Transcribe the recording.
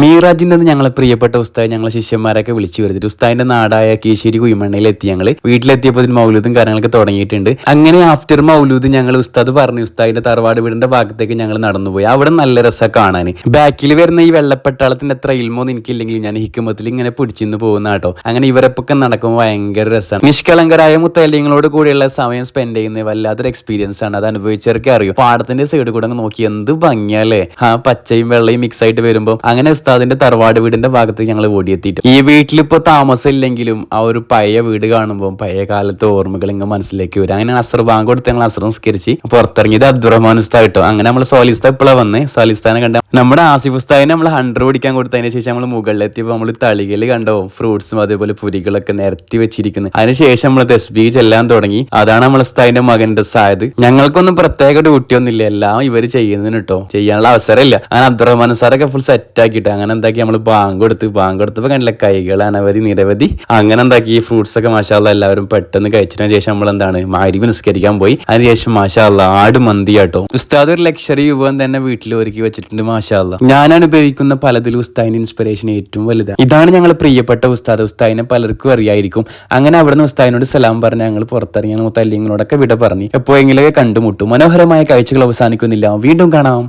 മീറാജിന്റെ ഞങ്ങളെ പ്രിയപ്പെട്ട ഉസ്താദ് ഞങ്ങളെ ശിഷ്യന്മാരൊക്കെ വിളിച്ചു വരുത്തിട്ട് ഉസ്താദിന്റെ നാടായ കീശേരി കുയിമണ്ണയിൽ എത്തി ഞങ്ങൾ വീട്ടിലെത്തിയപ്പോൾ മൗലൂദും കാര്യങ്ങളൊക്കെ തുടങ്ങിയിട്ടുണ്ട്. അങ്ങനെ ആഫ്റ്റർ മൗലൂദ് ഞങ്ങൾ ഉസ്താദ് പറഞ്ഞു ഉസ്താദിന്റെ തറവാട് വീടിന്റെ ഭാഗത്തേക്ക് ഞങ്ങൾ നടന്നുപോയി. അവിടെ നല്ല രസം കാണാൻ ബാക്കിൽ വരുന്ന ഈ വെള്ളപ്പെട്ടാളത്തിന്റെ എത്ര ഇൽമോന്ന് എനിക്കില്ലെങ്കിൽ ഞാൻ ഹിക്കുമത്തിൽ ഇങ്ങനെ പിടിച്ചിന്ന് പോകുന്ന കേട്ടോ. അങ്ങനെ ഇവരൊക്കെ നടക്കുമ്പോൾ ഭയങ്കര രസമാണ് നിഷ്കളങ്കരായ മുത്തല്യങ്ങളോട് കൂടിയുള്ള സമയം സ്പെൻഡ് ചെയ്യുന്ന വല്ലാത്തൊരു എക്സ്പീരിയൻസ് ആണ്. അത് അനുഭവിച്ചവർക്ക് അറിയും. പാടത്തിന്റെ സൈഡ് കൂടെ നോക്കി എന്ത് ഭംഗിയല്ലേ ആ പച്ചയും വെള്ളയും മിക്സ് ആയിട്ട് വരുമ്പോൾ അങ്ങനെ ഉസ്താദിന്റെ തറവാട് വീടിന്റെ ഭാഗത്ത് ഞങ്ങൾ ഓടിയെത്തിയിട്ട്. ഈ വീട്ടിലിപ്പോ താമസം ഇല്ലെങ്കിലും ആ ഒരു പഴയ വീട് കാണുമ്പോൾ പഴയ കാലത്തെ ഓർമ്മകൾ ഇങ്ങനെ മനസ്സിലേക്ക് വരും. അങ്ങനെ അസർ ബാങ്ക് കൊടുത്ത് ഞങ്ങൾ അസർ നിസ്കരിച്ച് പുറത്തിറങ്ങിയത് അബ്ദുറഹ്മാൻ ഉസ്താദ് കിട്ടും. അങ്ങനെ നമ്മൾ സോലിസ്ത ഇപ്പോഴാണ് വന്ന് സോലിസ്ഥാനെ കണ്ട നമ്മുടെ ആസിഫ് ഉസ്താദിനെ നമ്മൾ ഹൺഡ്രഡ് പിടിക്കാൻ കൊടുത്തതിന് ശേഷം നമ്മൾ മുകളിലെത്തിയപ്പോൾ നമ്മൾ തളികൾ കണ്ടോ? ഫ്രൂട്ട്സും അതേപോലെ പുരികളൊക്കെ നിരത്തി വെച്ചിരിക്കുന്നത് അതിനുശേഷം നമ്മൾ തസ്ബീ ചെല്ലാൻ തുടങ്ങി. അതാണ് നമ്മൾ ഉസ്താദിന്റെ മകന്റെ സായത് ഞങ്ങൾക്കൊന്നും പ്രത്യേക ഡ്യൂട്ടി ഒന്നും ഇല്ല എല്ലാം ഇവർ ചെയ്യുന്നതിന് കേട്ടോ ചെയ്യാനുള്ള അവസരമില്ല. അങ്ങനെ അബ്ദുറഹ്മാൻ സാറൊക്കെ ഫുൾ സെറ്റ് ആക്കിയിട്ട് അങ്ങനെ എന്താക്കി നമ്മൾ ബാങ്ക് കൊടുത്ത് ബാങ്ക് കൊടുത്തപ്പോൾ കണ്ടില്ല കൈകൾ അനവധി നിരവധി. അങ്ങനെ എന്താക്കി ഈ ഫ്രൂട്ട്സ് ഒക്കെ മാഷാല്ല എല്ലാവരും പെട്ടെന്ന് കഴിച്ചതിന് ശേഷം നമ്മൾ എന്താണ് മാരിവ് നിസ്കരിക്കാൻ പോയി. അതിനുശേഷം മാഷാല്ല ആട് മന്തി കേട്ടോ ഉസ്താദ് ഒരു ലക്ഷറി യുവൻ തന്നെ വീട്ടിൽ ഒരുക്കി വെച്ചിട്ടുണ്ട് മാഷാല്ല ഞാൻ അനുഭവിക്കുന്ന പലതിലും ഉസ്താദിന്റെ ഇൻസ്പിറേഷൻ ഏറ്റവും വലുത്. ഇതാണ് ഞങ്ങൾ പ്രിയപ്പെട്ട ഉസ്താദ്. ഉസ്താദിനെ പലർക്കും അറിയായിരിക്കും. അങ്ങനെ അവിടുന്ന് ഉസ്താദിനോട് സലാം പറഞ്ഞ് ഞങ്ങൾ പുറത്തിറങ്ങിയ തല്ലിങ്ങളോടൊക്കെ വിട പറഞ്ഞു എപ്പോഴെങ്കിലൊക്കെ കണ്ടുമുട്ടും. മനോഹരമായ കാഴ്ചകൾ അവസാനിക്കുന്നില്ല. വീണ്ടും കാണാം.